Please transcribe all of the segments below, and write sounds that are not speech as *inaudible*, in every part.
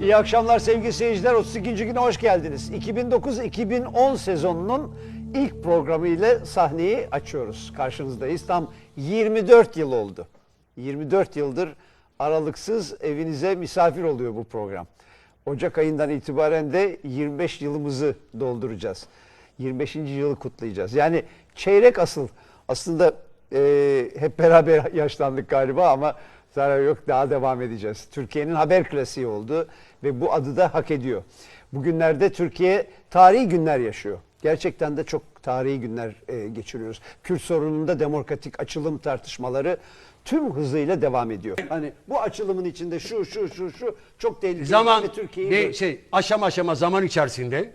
İyi akşamlar sevgili seyirciler. 32. güne hoş geldiniz. 2009-2010 sezonunun ilk programı ile sahneyi açıyoruz. Karşınızdayız. Tam 24 yıl oldu. 24 yıldır aralıksız evinize misafir oluyor bu program. Ocak ayından itibaren de 25 yılımızı dolduracağız. 25. yılı kutlayacağız. Yani çeyrek asıl. Aslında e, hep beraber *laughs* yaşlandık galiba ama zarar yok daha devam edeceğiz. Türkiye'nin haber klasiği oldu ve bu adı da hak ediyor. Bugünlerde Türkiye tarihi günler yaşıyor. Gerçekten de çok tarihi günler e, geçiriyoruz. Kürt sorununda demokratik açılım tartışmaları tüm hızıyla devam ediyor. Hani bu açılımın içinde şu şu şu şu çok tehlikeli Zaman ve Türkiye'yi ne şey aşama aşama zaman içerisinde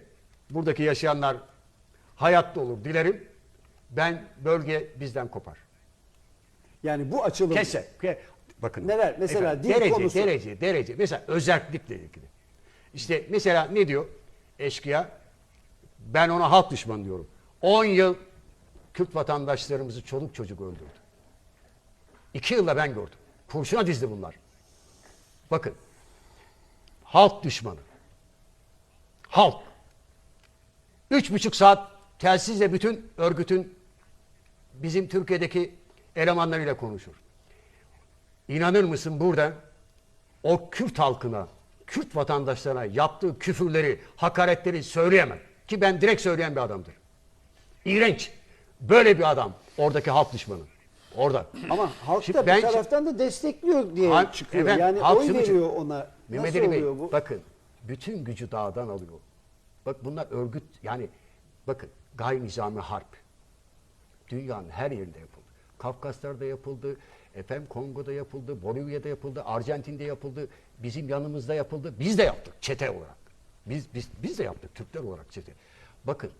buradaki yaşayanlar hayatta olur dilerim. Ben bölge bizden kopar. yani bu açılım Kese. ke- bakın. Neler? Mesela dil derece, konusu. derece, derece. Mesela özellikle ilgili. İşte mesela ne diyor? Eşkıya. Ben ona halk düşmanı diyorum. 10 yıl Kürt vatandaşlarımızı çoluk çocuk öldürdü. 2 yılda ben gördüm. Kurşuna dizdi bunlar. Bakın. Halk düşmanı. Halk. Üç buçuk saat telsizle bütün örgütün bizim Türkiye'deki elemanlarıyla konuşur. İnanır mısın burada o Kürt halkına, Kürt vatandaşlarına yaptığı küfürleri, hakaretleri söyleyemem. Ki ben direkt söyleyen bir adamdır. İğrenç. Böyle bir adam. Oradaki halk düşmanı. Orada. Ama halk Şimdi da ben- bir taraftan da destekliyor diye Halk- çıkıyor. efendim, yani halk oy veriyor için- ona. Mehmet Nasıl Ali Bey bu? bakın bütün gücü dağdan alıyor. Bak bunlar örgüt yani bakın gayri nizami harp. Dünyanın her yerinde yapıldı. Kafkaslar'da yapıldı, efendim Kongo'da yapıldı, Bolivya'da yapıldı, Arjantin'de yapıldı, bizim yanımızda yapıldı. Biz de yaptık çete olarak. Biz biz biz de yaptık Türkler olarak çete. Bakın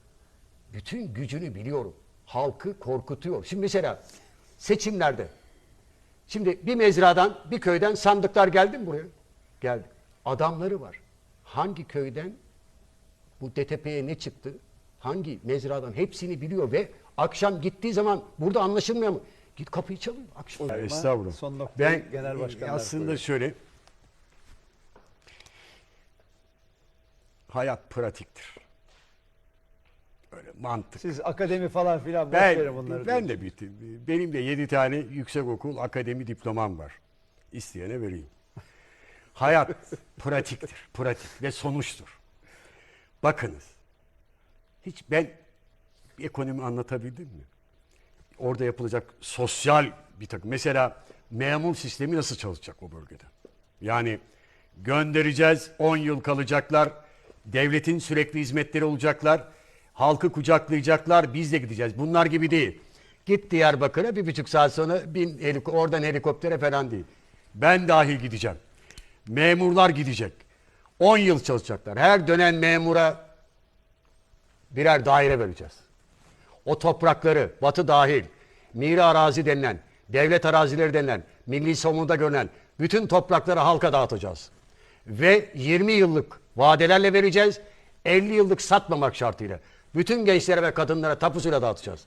bütün gücünü biliyorum. Halkı korkutuyor. Şimdi mesela seçimlerde Şimdi bir mezradan, bir köyden sandıklar geldi mi buraya? Geldi. Adamları var. Hangi köyden bu DTP'ye ne çıktı? Hangi mezradan hepsini biliyor ve akşam gittiği zaman burada anlaşılmıyor mu? Git kapıyı çalıyor akşam. zaman Estağfurullah. son noktayı ben genel başkanlar aslında koyuyor. şöyle hayat pratiktir. Öyle mantık. Siz akademi falan filan boş Ben, verin bunları. ben de bitti. Benim de yedi tane yüksekokul akademi diplomam var. İsteyene vereyim. Hayat *laughs* pratiktir. Pratik ve sonuçtur. Bakınız. Hiç ben ekonomi anlatabildim mi? Orada yapılacak sosyal bir takım. Mesela memur sistemi nasıl çalışacak o bölgede? Yani göndereceğiz 10 yıl kalacaklar. Devletin sürekli hizmetleri olacaklar. Halkı kucaklayacaklar. Biz de gideceğiz. Bunlar gibi değil. Git Diyarbakır'a bir buçuk saat sonra bin helik- oradan helikoptere falan değil. Ben dahil gideceğim. Memurlar gidecek. 10 yıl çalışacaklar. Her dönen memura birer daire vereceğiz. O toprakları batı dahil miri arazi denilen, devlet arazileri denilen, milli savunmada görülen bütün toprakları halka dağıtacağız. Ve 20 yıllık vadelerle vereceğiz. 50 yıllık satmamak şartıyla. Bütün gençlere ve kadınlara tapusuyla dağıtacağız.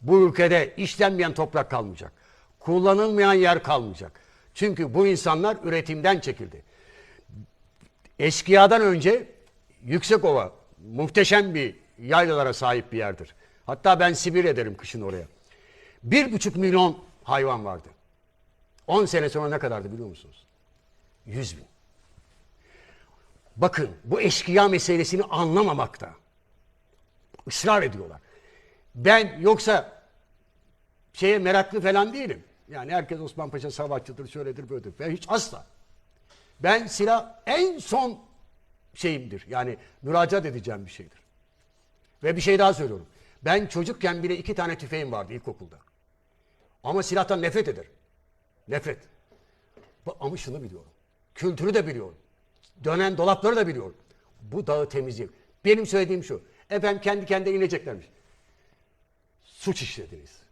Bu ülkede işlenmeyen toprak kalmayacak. Kullanılmayan yer kalmayacak. Çünkü bu insanlar üretimden çekildi. Eşkıyadan önce Yüksekova muhteşem bir yaylalara sahip bir yerdir. Hatta ben Sibirya derim kışın oraya. Bir buçuk milyon hayvan vardı. 10 sene sonra ne kadardı biliyor musunuz? 100 bin. Bakın bu eşkıya meselesini anlamamakta. ısrar ediyorlar. Ben yoksa şeye meraklı falan değilim. Yani herkes Osman Paşa savaşçıdır, şöyledir, böyledir. Ben hiç asla. Ben silah en son şeyimdir. Yani müracaat edeceğim bir şeydir. Ve bir şey daha söylüyorum. Ben çocukken bile iki tane tüfeğim vardı ilkokulda. Ama silahtan nefret ederim. Nefret. Ama şunu biliyorum. Kültürü de biliyorum. Dönen dolapları da biliyorum. Bu dağı temizleyeyim. Benim söylediğim şu. Efendim kendi kendine ineceklermiş. Suç işlediniz.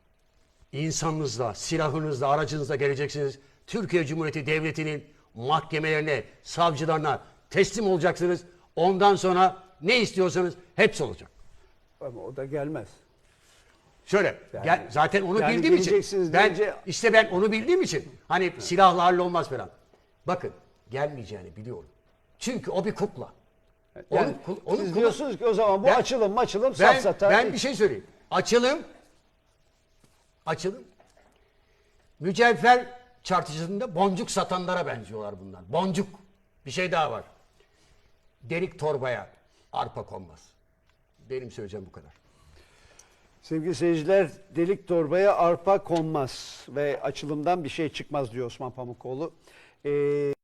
İnsanınızla, silahınızla, aracınızla geleceksiniz. Türkiye Cumhuriyeti Devleti'nin mahkemelerine, savcılarına teslim olacaksınız. Ondan sonra ne istiyorsanız hepsi olacak. Ama o da gelmez. Şöyle, gel, zaten onu yani bildiğim için, ben deyince- işte ben onu bildiğim için, hani silahla hallolmaz falan. Bakın, gelmeyeceğini biliyorum. Çünkü o bir kukla. Yani Onun kul- onun siz kulu- diyorsunuz ki o zaman bu Ben- açılım maçılım ben, safsata. ben bir şey söyleyeyim. Açılım açılım mücevher çarpıcısında boncuk satanlara benziyorlar bunlar. Boncuk. Bir şey daha var. Delik torbaya arpa konmaz. Benim söyleyeceğim bu kadar. Sevgili seyirciler delik torbaya arpa konmaz ve açılımdan bir şey çıkmaz diyor Osman Pamukoğlu. Ee,